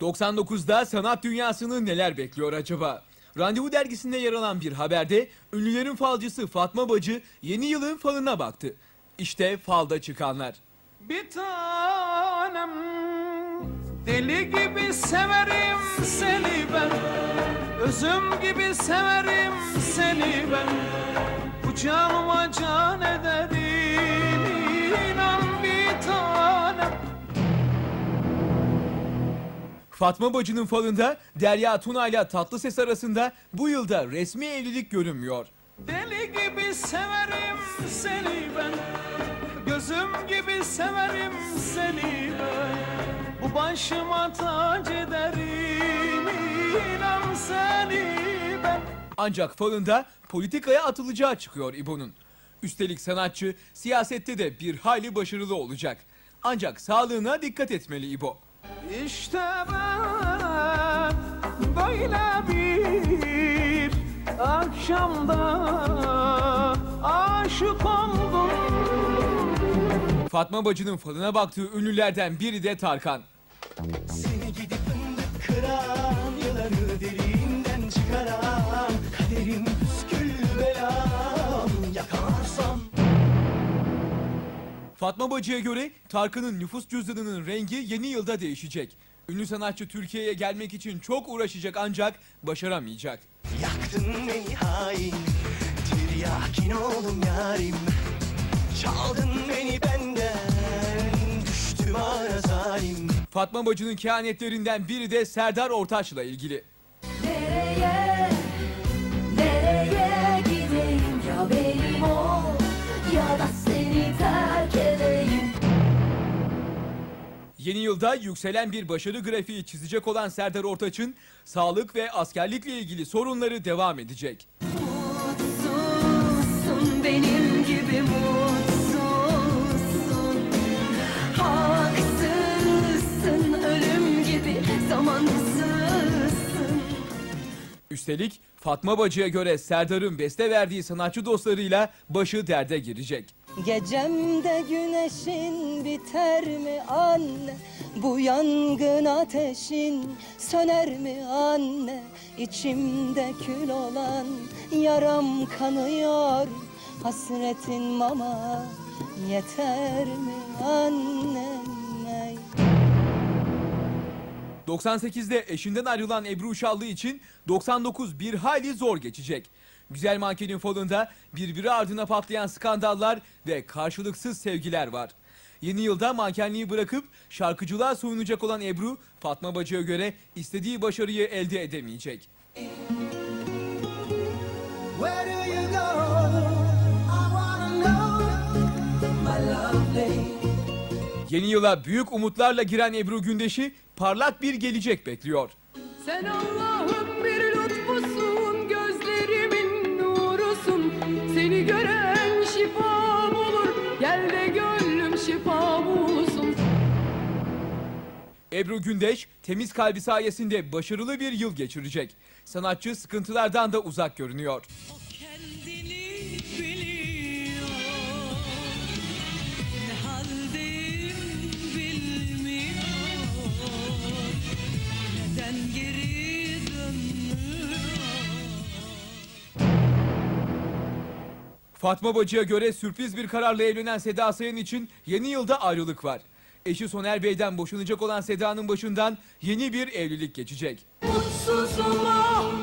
99'da sanat dünyasını neler bekliyor acaba? Randevu dergisinde yer alan bir haberde ünlülerin falcısı Fatma Bacı yeni yılın falına baktı. İşte falda çıkanlar. Bir tanem Deli gibi severim seni ben Özüm gibi severim seni ben Kucağıma can ederim Fatma Bacı'nın falında Derya Tuna ile Tatlıses arasında bu yılda resmi evlilik görünmüyor. Deli gibi severim seni ben Gözüm gibi severim seni ben Bu başıma tac ederim inan seni ben Ancak falında politikaya atılacağı çıkıyor İbo'nun. Üstelik sanatçı siyasette de bir hayli başarılı olacak. Ancak sağlığına dikkat etmeli İbo. İşte ben böyle bir akşamda aşık oldum Fatma Bacı'nın falına baktığı ünlülerden biri de Tarkan. Fatma Bacı'ya göre Tarkan'ın nüfus cüzdanının rengi yeni yılda değişecek. Ünlü sanatçı Türkiye'ye gelmek için çok uğraşacak ancak başaramayacak. Yaktın beni hain Tiryakin oldum yarim Çaldın beni benden Düştüm ara zalim Fatma Bacı'nın kehanetlerinden biri de Serdar Ortaç'la ilgili. Yeni yılda yükselen bir başarı grafiği çizecek olan Serdar Ortaç'ın sağlık ve askerlikle ilgili sorunları devam edecek. Mutsuzsun benim gibi mutsuzsun Haksızsın ölüm gibi zamansızsın Üstelik Fatma Bacı'ya göre Serdar'ın beste verdiği sanatçı dostlarıyla başı derde girecek. Gecemde güneşin biter mi anne? Bu yangın ateşin söner mi anne? İçimde kül olan yaram kanıyor. Hasretin mama yeter mi annem? ey? 98'de eşinden ayrılan Ebru Uşallı için 99 bir hayli zor geçecek. Güzel mankenin falında birbiri ardına patlayan skandallar ve karşılıksız sevgiler var. Yeni yılda mankenliği bırakıp şarkıcılığa soyunacak olan Ebru, Fatma Bacı'ya göre istediği başarıyı elde edemeyecek. Yeni yıla büyük umutlarla giren Ebru Gündeş'i parlak bir gelecek bekliyor. Sen Allah'ın Ebru Gündeş temiz kalbi sayesinde başarılı bir yıl geçirecek. Sanatçı sıkıntılardan da uzak görünüyor. Fatma Bacı'ya göre sürpriz bir kararla evlenen Seda Sayan için yeni yılda ayrılık var. Eşi Soner Bey'den boşanacak olan Seda'nın başından yeni bir evlilik geçecek. Mutsuzum ah,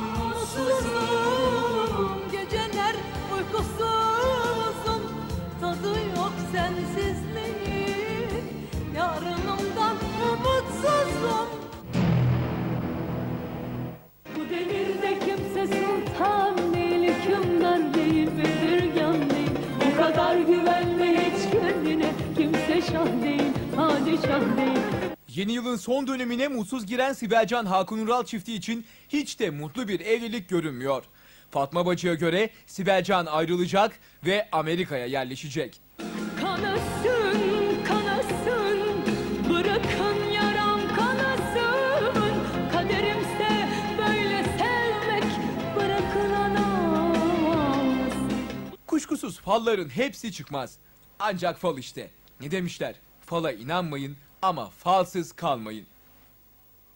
değil. Yeni yılın son dönemine mutsuz giren Sibelcan Hakan Ural çifti için hiç de mutlu bir evlilik görünmüyor. Fatma Bacı'ya göre Sibelcan ayrılacak ve Amerika'ya yerleşecek. Kanasın, kanasın, bırakın yaram kanasın. Kaderimse böyle sevmek, bırakın anamaz. Kuşkusuz falların hepsi çıkmaz. Ancak fal işte. Ne demişler? Fala inanmayın ama falsız kalmayın.